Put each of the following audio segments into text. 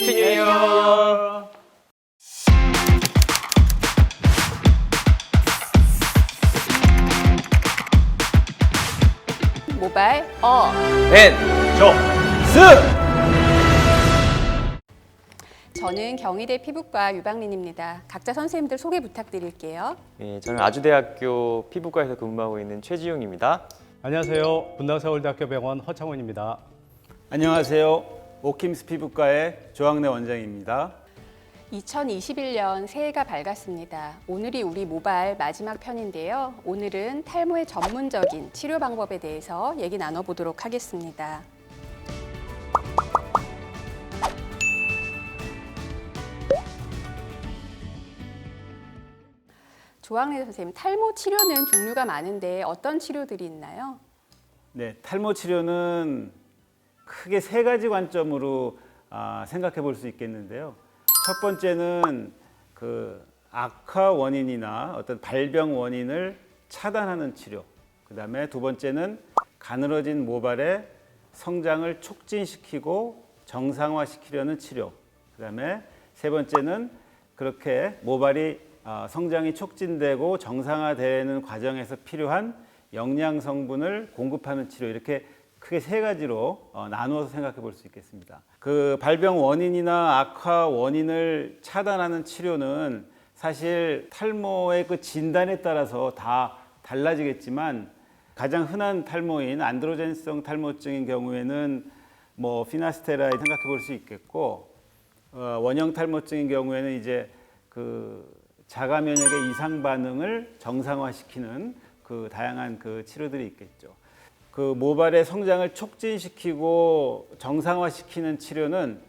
해피 뉴 이어! 모발 어 엔! 조! 스! 저는 경희대 피부과 유방린입니다. 각자 선생님들 소개 부탁드릴게요. 네, 저는 아주대학교 피부과에서 근무하고 있는 최지용입니다. 안녕하세요. 분당서울대학교 병원 허창원입니다. 안녕하세요. 오킴스 피부과의 조학래 원장입니다. 2021년 새해가 밝았습니다. 오늘이 우리 모발 마지막 편인데요. 오늘은 탈모의 전문적인 치료 방법에 대해서 얘기 나눠보도록 하겠습니다. 조학래 선생님, 탈모 치료는 종류가 많은데 어떤 치료들이 있나요? 네, 탈모 치료는 크게 세 가지 관점으로 아, 생각해 볼 수 있겠는데요. 첫 번째는 그 악화 원인이나 어떤 발병 원인을 차단하는 치료. 그 다음에 두 번째는 가늘어진 모발의 성장을 촉진시키고 정상화시키려는 치료. 그 다음에 세 번째는 그렇게 모발이 아, 성장이 촉진되고 정상화되는 과정에서 필요한 영양 성분을 공급하는 치료 이렇게 크게 세 가지로 어, 나누어서 생각해 볼 수 있겠습니다. 그 발병 원인이나 악화 원인을 차단하는 치료는 사실 탈모의 그 진단에 따라서 다 달라지겠지만 가장 흔한 탈모인 안드로젠성 탈모증인 경우에는 뭐 피나스테라이 생각해 볼 수 있겠고 어, 원형 탈모증인 경우에는 이제 그 자가 면역의 이상 반응을 정상화시키는 그 다양한 그 치료들이 있겠죠. 그 모발의 성장을 촉진시키고 정상화시키는 치료는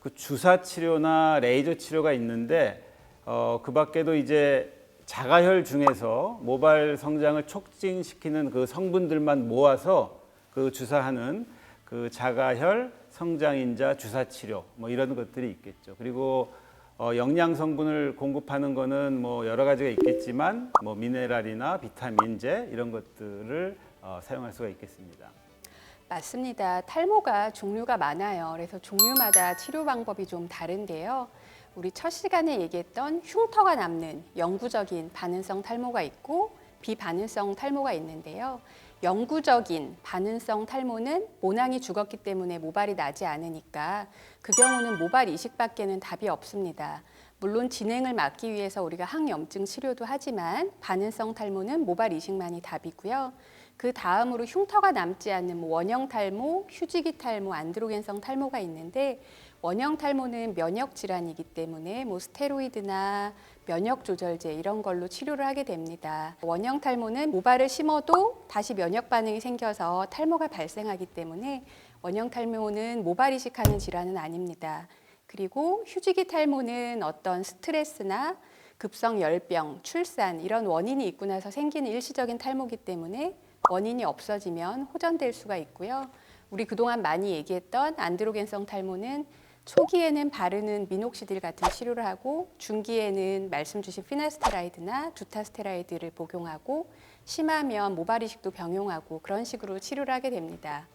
그 주사 치료나 레이저 치료가 있는데 어, 그 밖에도 이제 자가혈 중에서 모발 성장을 촉진시키는 그 성분들만 모아서 그 주사하는 그 자가혈 성장인자 주사 치료 뭐 이런 것들이 있겠죠. 그리고 어, 영양 성분을 공급하는 거는 뭐 여러 가지가 있겠지만 뭐 미네랄이나 비타민제 이런 것들을 어, 사용할 수가 있겠습니다. 맞습니다. 탈모가 종류가 많아요. 그래서 종류마다 치료 방법이 좀 다른데요. 우리 첫 시간에 얘기했던 흉터가 남는 영구적인 반응성 탈모가 있고 비반응성 탈모가 있는데요. 영구적인 반응성 탈모는 모낭이 죽었기 때문에 모발이 나지 않으니까 그 경우는 모발 이식밖에는 답이 없습니다. 물론 진행을 막기 위해서 우리가 항염증 치료도 하지만 반응성 탈모는 모발 이식만이 답이고요. 그 다음으로 흉터가 남지 않는 뭐 원형 탈모, 휴지기 탈모, 안드로겐성 탈모가 있는데 원형 탈모는 면역 질환이기 때문에 뭐 스테로이드나 면역 조절제 이런 걸로 치료를 하게 됩니다. 원형 탈모는 모발을 심어도 다시 면역 반응이 생겨서 탈모가 발생하기 때문에 원형 탈모는 모발 이식하는 질환은 아닙니다. 그리고 휴지기 탈모는 어떤 스트레스나 급성 열병, 출산 이런 원인이 있고 나서 생기는 일시적인 탈모기 때문에 원인이 없어지면 호전될 수가 있고요. 우리 그동안 많이 얘기했던 안드로겐성 탈모는 초기에는 바르는 미녹시딜 같은 치료를 하고 중기에는 말씀 주신 피나스테라이드나 두타스테라이드를 복용하고 심하면 모발 이식도 병용하고 그런 식으로 치료를 하게 됩니다.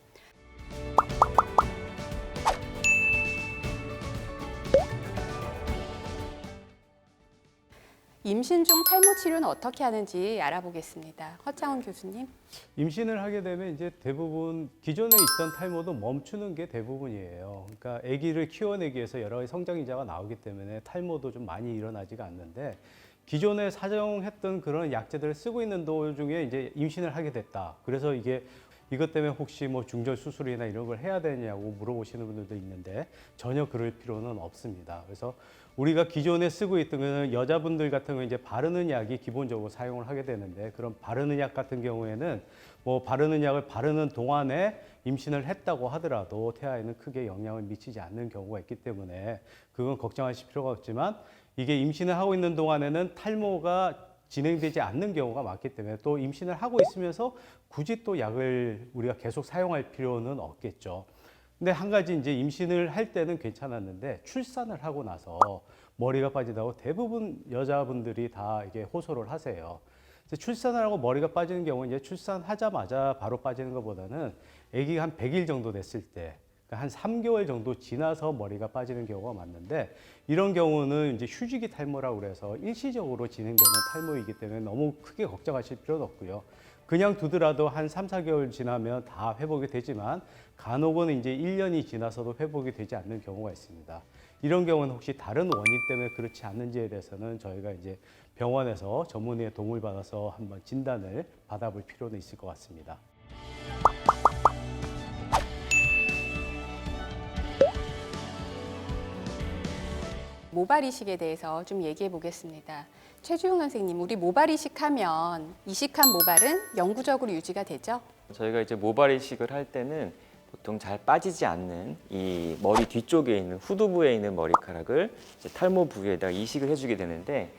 임신 중 탈모 치료는 어떻게 하는지 알아보겠습니다. 허창훈 교수님. 임신을 하게 되면 이제 대부분 기존에 있던 탈모도 멈추는 게 대부분이에요. 그러니까 아기를 키워내기 위해서 여러 가지 성장인자가 나오기 때문에 탈모도 좀 많이 일어나지가 않는데 기존에 사용했던 그런 약제들을 쓰고 있는 도중에 이제 임신을 하게 됐다. 그래서 이게 이것 때문에 혹시 뭐 중절 수술이나 이런 걸 해야 되냐고 물어보시는 분들도 있는데 전혀 그럴 필요는 없습니다. 그래서 우리가 기존에 쓰고 있던 거는 여자분들 같은 경우 이제 바르는 약이 기본적으로 사용을 하게 되는데 그런 바르는 약 같은 경우에는 뭐 바르는 약을 바르는 동안에 임신을 했다고 하더라도 태아에는 크게 영향을 미치지 않는 경우가 있기 때문에 그건 걱정하실 필요가 없지만 이게 임신을 하고 있는 동안에는 탈모가 진행되지 않는 경우가 많기 때문에 또 임신을 하고 있으면서 굳이 또 약을 우리가 계속 사용할 필요는 없겠죠. 근데 한 가지 이제 임신을 할 때는 괜찮았는데 출산을 하고 나서 머리가 빠지다고 대부분 여자분들이 다 이게 호소를 하세요. 출산을 하고 머리가 빠지는 경우는 이제 출산하자마자 바로 빠지는 것보다는 아기가 한 100일 정도 됐을 때 그러니까 한 3개월 정도 지나서 머리가 빠지는 경우가 많는데 이런 경우는 이제 휴지기 탈모라고 그래서 일시적으로 진행되는 탈모이기 때문에 너무 크게 걱정하실 필요는 없고요. 그냥 두더라도 한 3, 4개월 지나면 다 회복이 되지만 간혹은 이제 1년이 지나서도 회복이 되지 않는 경우가 있습니다. 이런 경우는 혹시 다른 원인 때문에 그렇지 않는지에 대해서는 저희가 이제 병원에서 전문의의 도움을 받아서 한번 진단을 받아볼 필요는 있을 것 같습니다. 모발 이식에 대해서 좀 얘기해 보겠습니다. 최주용 선생님, 우리 모발 이식하면 이식한 모발은 영구적으로 유지가 되죠? 저희가 이제 모발 이식을 할 때는 보통 잘 빠지지 않는 이 머리 뒤쪽에 있는 후두부에 있는 머리카락을 이제 탈모 부위에다가 이식을 해주게 되는데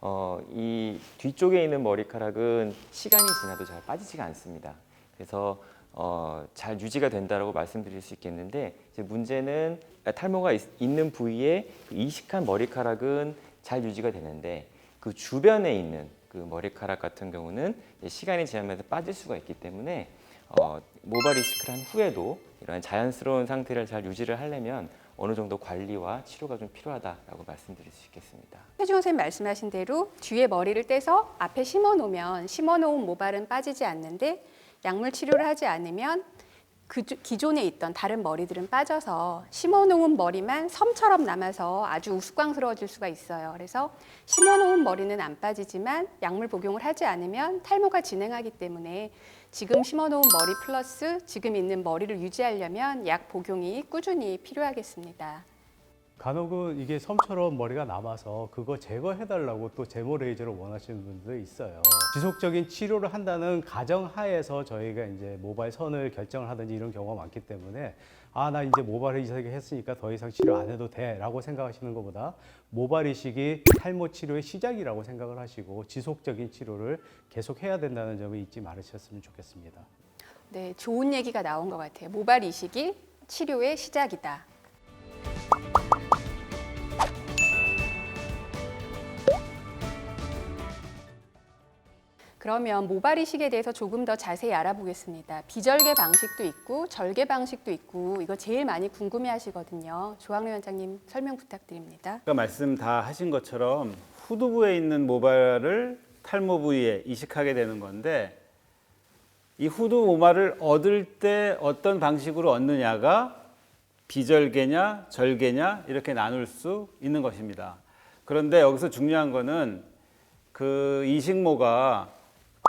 어, 이 뒤쪽에 있는 머리카락은 시간이 지나도 잘 빠지지가 않습니다. 그래서 어, 잘 유지가 된다라고 말씀드릴 수 있겠는데 이제 문제는 탈모가 있, 는 부위에 그 이식한 머리카락은 잘 유지가 되는데 그 주변에 있는 그 머리카락 같은 경우는 시간이 지나면서 빠질 수가 있기 때문에 어, 모발 이식을 한 후에도 이런 자연스러운 상태를 잘 유지를 하려면 어느 정도 관리와 치료가 좀 필요하다라고 말씀드릴 수 있겠습니다. 최주용 선생님 말씀하신 대로 뒤에 머리를 떼서 앞에 심어 놓으면 심어 놓은 모발은 빠지지 않는데 약물 치료를 하지 않으면 그 주- 기존에 있던 다른 머리들은 빠져서 심어놓은 머리만 섬처럼 남아서 아주 우스꽝스러워질 수가 있어요. 그래서 심어놓은 머리는 안 빠지지만 약물 복용을 하지 않으면 탈모가 진행하기 때문에 지금 심어놓은 머리 플러스 지금 있는 머리를 유지하려면 약 복용이 꾸준히 필요하겠습니다. 간혹은 이게 섬처럼 머리가 남아서 그거 제거해달라고 또 제모 레이저를 원하시는 분들도 있어요. 지속적인 치료를 한다는 가정 하에서 저희가 이제 모발 선을 결정을 하든지 이런 경우가 많기 때문에 아, 나 이제 모발 이식을 했으니까 더 이상 치료 안 해도 돼 라고 생각하시는 것보다 모발 이식이 탈모 치료의 시작이라고 생각을 하시고 지속적인 치료를 계속 해야 된다는 점을 잊지 말으셨으면 좋겠습니다. 네, 좋은 얘기가 나온 것 같아요. 모발 이식이 치료의 시작이다. 그러면 모발 이식에 대해서 조금 더 자세히 알아보겠습니다. 비절개 방식도 있고 절개 방식도 있고 이거 제일 많이 궁금해 하시거든요. 조학래 원장님 설명 부탁드립니다. 아까 말씀 다 하신 것처럼 후두부에 있는 모발을 탈모 부위에 이식하게 되는 건데 이 후두 모발을 얻을 때 어떤 방식으로 얻느냐가 비절개냐 절개냐 이렇게 나눌 수 있는 것입니다. 그런데 여기서 중요한 거는 그 이식모가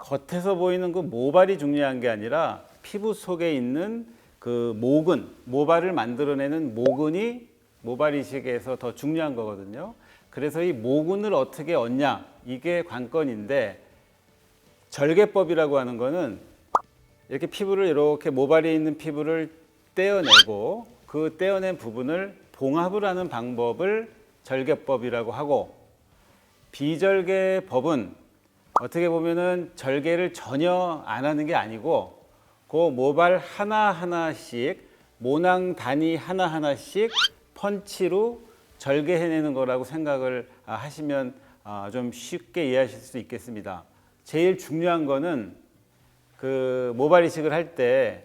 겉에서 보이는 그 모발이 중요한 게 아니라 피부 속에 있는 그 모근, 모발을 만들어내는 모근이 모발 이식에서 더 중요한 거거든요. 그래서 이 모근을 어떻게 얻냐 이게 관건인데 절개법이라고 하는 거는 이렇게 피부를 이렇게 모발에 있는 피부를 떼어내고 그 떼어낸 부분을 봉합을 하는 방법을 절개법이라고 하고 비절개법은 어떻게 보면은 절개를 전혀 안 하는 게 아니고 그 모발 하나 하나씩 모낭 단위 하나 하나씩 펀치로 절개해내는 거라고 생각을 아, 하시면 아, 좀 쉽게 이해하실 수 있겠습니다. 제일 중요한 거는 그 모발 이식을 할 때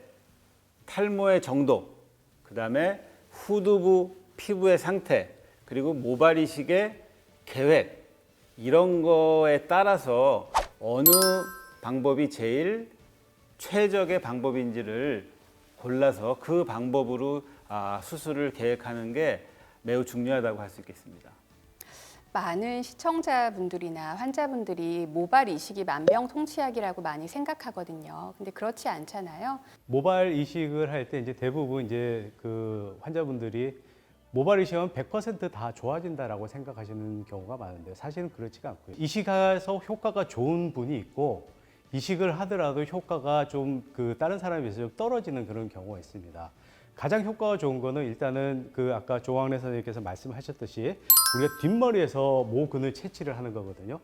탈모의 정도, 그 다음에 후두부 피부의 상태, 그리고 모발 이식의 계획 이런 거에 따라서 어느 방법이 제일 최적의 방법인지를 골라서 그 방법으로 아, 수술을 계획하는 게 매우 중요하다고 할 수 있겠습니다. 많은 시청자분들이나 환자분들이 모발 이식이 만병통치약이라고 많이 생각하거든요. 근데 그렇지 않잖아요. 모발 이식을 할 때 이제 대부분 이제 그 환자분들이 모발 이식하면 100%다 좋아진다라고 생각하시는 경우가 많은데 사실은 그렇지가 않고요. 이식해서 효과가 좋은 분이 있고 이식을 하더라도 효과가 좀 그 다른 사람에 비해서 좀 떨어지는 그런 경우가 있습니다. 가장 효과가 좋은 거는 일단은 그 아까 조광래 선생님께서 말씀하셨듯이 우리가 뒷머리에서 모근을 채취를 하는 거거든요.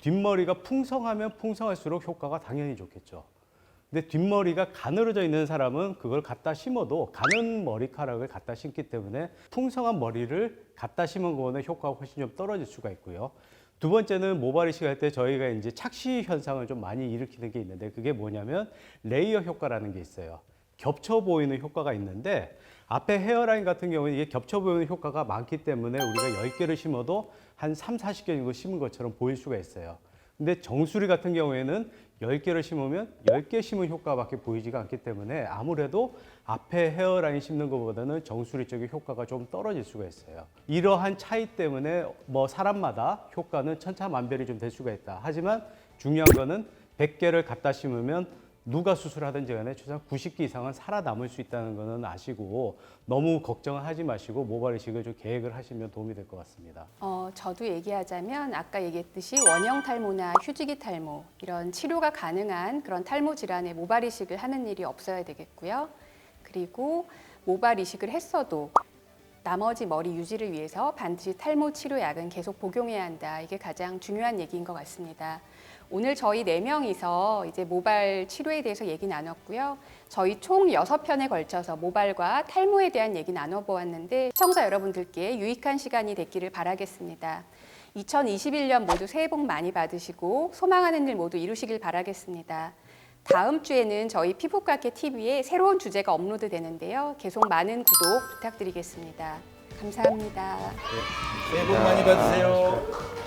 뒷머리가 풍성하면 풍성할수록 효과가 당연히 좋겠죠. 근데 뒷머리가 가늘어져 있는 사람은 그걸 갖다 심어도 가는 머리카락을 갖다 심기 때문에 풍성한 머리를 갖다 심은 거는 효과가 훨씬 좀 떨어질 수가 있고요. 두 번째는 모발 이식 할 때 저희가 이제 착시 현상을 좀 많이 일으키는 게 있는데 그게 뭐냐면 레이어 효과라는 게 있어요. 겹쳐 보이는 효과가 있는데 앞에 헤어라인 같은 경우는 이게 겹쳐 보이는 효과가 많기 때문에 우리가 10개를 심어도 한 3, 40개 정도 심은 것처럼 보일 수가 있어요. 근데 정수리 같은 경우에는 10개를 심으면 10개 심은 효과밖에 보이지가 않기 때문에 아무래도 앞에 헤어라인 심는 것보다는 정수리 쪽의 효과가 좀 떨어질 수가 있어요. 이러한 차이 때문에 뭐 사람마다 효과는 천차만별이 좀 될 수가 있다. 하지만 중요한 거는 100개를 갖다 심으면 누가 수술하든지 간에 최소한 90개 이상은 살아남을 수 있다는 거는 아시고 너무 걱정을 하지 마시고 모발 이식을 좀 계획을 하시면 도움이 될 것 같습니다. 어, 저도 얘기하자면 아까 얘기했듯이 원형 탈모나 휴지기 탈모 이런 치료가 가능한 그런 탈모 질환에 모발 이식을 하는 일이 없어야 되겠고요. 그리고 모발 이식을 했어도 나머지 머리 유지를 위해서 반드시 탈모 치료약은 계속 복용해야 한다. 이게 가장 중요한 얘기인 것 같습니다. 오늘 저희 네명이서 이제 모발 치료에 대해서 얘기 나눴고요. 저희 총 여섯 편에 걸쳐서 모발과 탈모에 대한 얘기 나눠보았는데 시청자 여러분들께 유익한 시간이 됐기를 바라겠습니다. 2021년 모두 새해 복 많이 받으시고 소망하는 일 모두 이루시길 바라겠습니다. 다음 주에는 저희 피부과학회 TV에 새로운 주제가 업로드 되는데요. 계속 많은 구독 부탁드리겠습니다. 감사합니다. 새해 복 많이 받으세요.